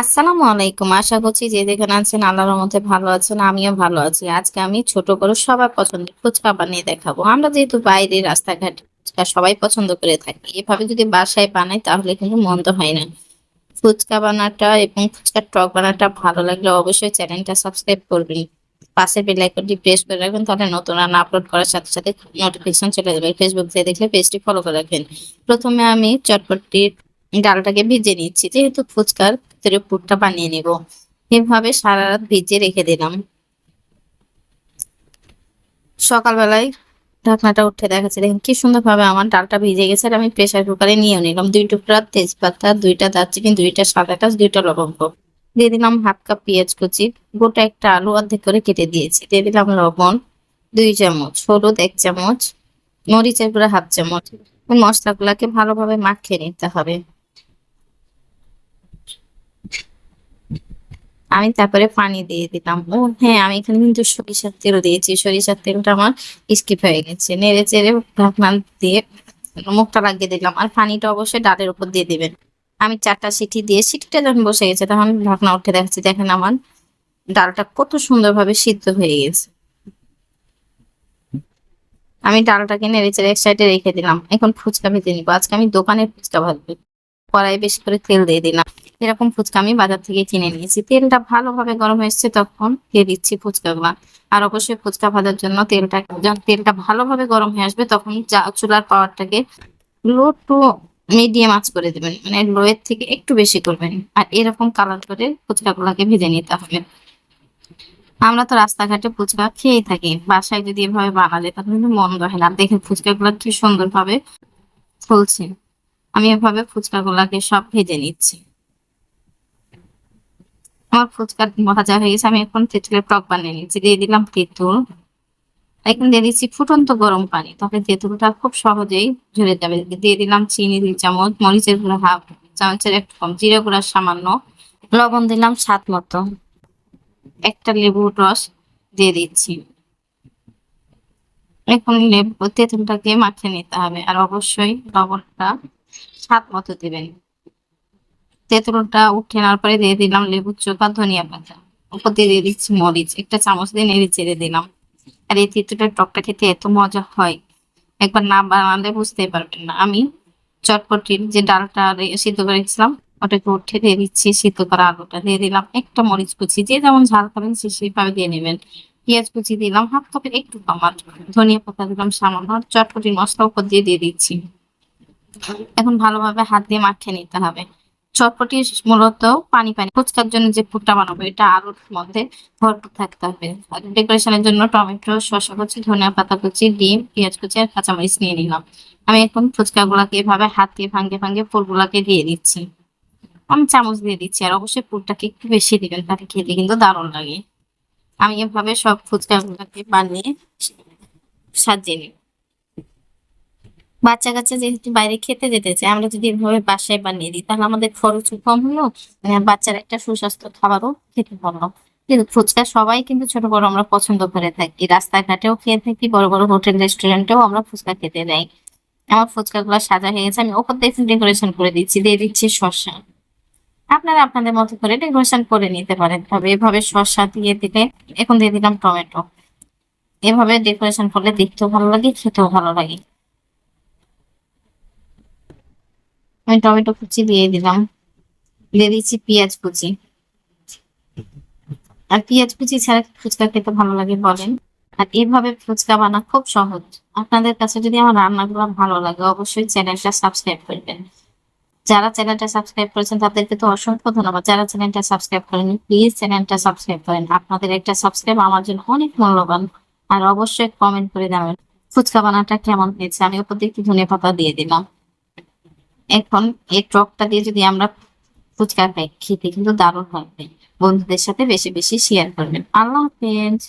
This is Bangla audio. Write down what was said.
আসসালামু আলাইকুম। আশা করছি যে যেখানে আছেন আল্লাহর মধ্যে ভালো আছেন, আমিও ভালো আছি। আজকে আমি ছোট করে সবার পছন্দের ফুচকা বানিয়ে দেখাবো। আমরা যেহেতু বাইরে রাস্তাঘাট ফুচকা সবাই পছন্দ করে থাকি, এভাবে যদি বাসায় বানাই তাহলে কিন্তু মন্দ হয় না। ফুচকা বানাটা এবং ফুচকার টক বানাটা ভালো লাগলে অবশ্যই চ্যানেলটা সাবস্ক্রাইব করবেন। পাশে বেল আইকনটি প্রেস করে রাখবেন, তাহলে নতুন রান্না আপলোড করার সাথে সাথে নোটিফিকেশন চলে যাবে। ফেসবুক থেকে দেখলে পেজটি ফলো করে রাখবেন। প্রথমে আমি চটপটির ডালটাকে ভিজে নিচ্ছি। যেহেতু ফুচকার ভিতরে পুরটা বানিয়ে নেব। এভাবে সারা রাত ভিজে রেখে দিলাম। সকালবেলায় ঢাকনাটা উঠে দেখাচ্ছে, দেখেন কি সুন্দরভাবে আমার ডালটা ভিজে গেছে আর আমি প্রেসার কুকারে নিয়ে নিলাম। দুই টুকরা তেজপাতা, দুইটা দারচিনি, দুইটা সাদা কাজ দুইটা লবঙ্গ। দিয়ে দিলাম হাফ কাপ পেঁয়াজ কুচি, গোটা একটা আলু অর্ধেক করে কেটে দিয়েছি। দিয়ে দিলাম লবণ, দুই চামচ, হলুদ এক চামচ, মরিচের গুঁড়া হাফ চামচ। মশলাগুলাকে ভালোভাবে মাখিয়ে নিতে হবে। আমি তারপরে পানি দিয়ে দিলাম। ও হ্যাঁ আমি এখানে কিন্তু সরিষার তেল দিয়েছি। সরিষার তেলটা আমার স্কিপ হয়ে গেছে। নেড়ে চেড়ে ঢাকনা দিয়ে মুখটা লাগিয়ে দিলাম। আর পানিটা অবশ্যই ডালের উপর দিয়ে দিবেন। আমি চারটা সিটি দিয়ে, সিটিটা যখন বসে গেছে তখন ঢাকনা উঠে দেখাচ্ছি, দেখেন আমার ডালটা কত সুন্দরভাবে সিদ্ধ হয়ে গেছে। আমি ডালটাকে নেড়ে চেড়ে এক সাইডে রেখে দিলাম। এখন ফুচকা ভেজে নিবো। আজকে আমি দোকানের ফুচকা ভাজবো। কড়াই বেশি করে তেল দিয়ে দিলাম। এরকম ফুচকা আমি বাজার থেকে কিনে নিয়েছি। তেলটা ভালোভাবে গরম হয়েছে তখন দিয়ে দিচ্ছি ফুচকাগুলো। আর অবশ্যই ফুচকা ভাজার জন্য তেলটা, যখন তেলটা ভালোভাবে গরম হয়ে আসবে তখন চুলার পাওয়ারটাকে লো টু মিডিয়াম আঁচ করে দেবেন। মানে লোয়ের থেকে একটু বেশি করবেন। আর এরকম কালার করে ফুচকাগুলোকে ভেজে নিতে হবে। আমরা তো রাস্তাঘাটে ফুচকা খেয়েই থাকি। বাসায় যদি এভাবে বানালে তাহলে কিন্তু মন্দ হয় না। দেখেন ফুচকাগুলো কি সুন্দরভাবে ফুলছে। আমি এভাবে ফুচকাগুলাকে সব ভেজে নিচ্ছি। আমার ফুচকা ভাজা হয়ে গেছে, আমি এখন তেঁতুলের টক বানিয়ে নিচ্ছি। দিয়ে দিলাম তেঁতুল। এখন দিয়ে দিচ্ছি ফুটন্ত গরম পানি। তবে তেঁতুলটা খুব সহজেই ঝরে যাবে। দিয়ে দিলাম চিনি, দুই চামচ, মরিচের গুঁড়া, হাফ চামচের একটু কম জিরে গুঁড়া সামান্য। লবণ দিলাম স্বাদ মতো। একটা লেবুর রস দিয়ে দিচ্ছি। এখন লেবু, তেঁতুলটাকে মাখিয়ে নিতে হবে। আর অবশ্যই লবণটা স্বাদ মতো দিবেন তেঁতুলটা উঠে নেওয়ার পরে দিয়ে দিলাম লেবুর চোখা ধনিয়া পাতা। উপর দিয়ে দিয়ে দিচ্ছি মরিচ। একটা চামচ দিয়ে নেড়ে চেড়ে দিলাম। আর এই তেঁতুলের টকটা খেতে এত মজা হয়। একবার না বানালে বুঝতেই পারবেন না। আমি চটপটির যে ডালটা সিদ্ধ করে রেখেছিলাম ওটাকে উঠে দিয়ে দিচ্ছি সিদ্ধ করা আলুটা। দিয়ে দিলাম একটা মরিচ কুচি। যে যেমন ঝাল খাবেন সে সেইভাবে দিয়ে নেবেন। পেঁয়াজ কুচি দিলাম, হাফ কাপের একটু কমার ধনিয়া পাতা দিলাম সামান্য। চটপটির মশলা উপর দিয়ে দিয়ে দিচ্ছি। এখন ভালোভাবে হাত দিয়ে মাখিয়ে নিতে হবে। চটপটি মূলত পানি পানি। ফুচকার জন্য যে পুরটা বানাবো, এটা আলুর মধ্যে ভরপুর থাকতে হবে। ডেকোরেশনের জন্য টমেটো, শসা কুচি, ধনিয়া পাতা কুচি, ডিম, পেঁয়াজ কুচি আর কাঁচামরিচ নিয়ে নিলাম। আমি এখন ফুচকা গুলাকে এভাবে হাত দিয়ে ভাঙ্গে ভাঙ্গে ফুলগুলাকে দিয়ে দিচ্ছি। আমি চামচ দিয়ে দিচ্ছি আর অবশ্যই পুরটাকে একটু বেশি দিবেন তাকে খেতে কিন্তু দারুণ লাগে। আমি এভাবে সব ফুচকা গুলাকে বানিয়ে সাজিয়ে নিই বাচ্চা কাচ্চা যেহেতু বাইরে খেতে যেতে চায়, আমরা যদি এভাবে বাসায় বানিয়ে দিই, তাহলে আমাদের খরচও কম হলো মানে বাচ্চার একটা সুস্বাস্থ্য খাবারও খেতে পারল। কিন্তু ফুচকা সবাই কিন্তু ছোট বড় আমরা পছন্দ করে থাকি। রাস্তাঘাটেও খেয়ে থাকি, বড় বড় হোটেল, রেস্টুরেন্টেও আমরা ফুচকা খেতে দেয় আমার ফুচকা গুলো সাজা হয়ে গেছে, আমি ওপর দিয়ে ডেকোরেশন করে দিচ্ছি, দিয়ে দিচ্ছি শসা। আপনারা আপনাদের মতো করে ডেকোরেশন করে নিতে পারেন, তবে এভাবে শসা দিয়ে দিলে, এখন দিয়ে দিলাম টমেটো। এভাবে ডেকোরেশন করলে দেখতেও ভালো লাগে, খেতেও ভালো লাগে। আমি টমেটো কুচি দিয়ে দিলাম। দিয়ে দিচ্ছি পেঁয়াজ কুচি। আর পেঁয়াজ কুচি ছাড়া ফুচকা খেতে ভালো লাগে বলেন। আর এভাবে ফুচকা বানা খুব সহজ। আপনাদের কাছে যদি আমার রান্নাগুলো ভালো লাগে, অবশ্যই চ্যানেলটা সাবস্ক্রাইব করবেন। যারা চ্যানেলটা সাবস্ক্রাইব করেছেন, তাদেরকে তো অসংখ্য ধন্যবাদ। যারা চ্যানেলটা সাবস্ক্রাইব করেনি প্লিজ চ্যানেলটা সাবস্ক্রাইব করেন। আপনাদের একটা সাবস্ক্রাইব আমার জন্য অনেক মূল্যবান। আর অবশ্যই কমেন্ট করে জানাবেন, ফুচকা বানাটা কেমন হয়েছে? আমি উপর দিয়ে একটু ধনে পাতা দিয়ে দিলাম। এখন এই টকটা দিয়ে যদি আমরা ফুচকা খাই, খেতে কিন্তু দারুণ হবে। বন্ধুদের সাথে বেশি বেশি শেয়ার করবেন। আল্লাহ হাফেজ।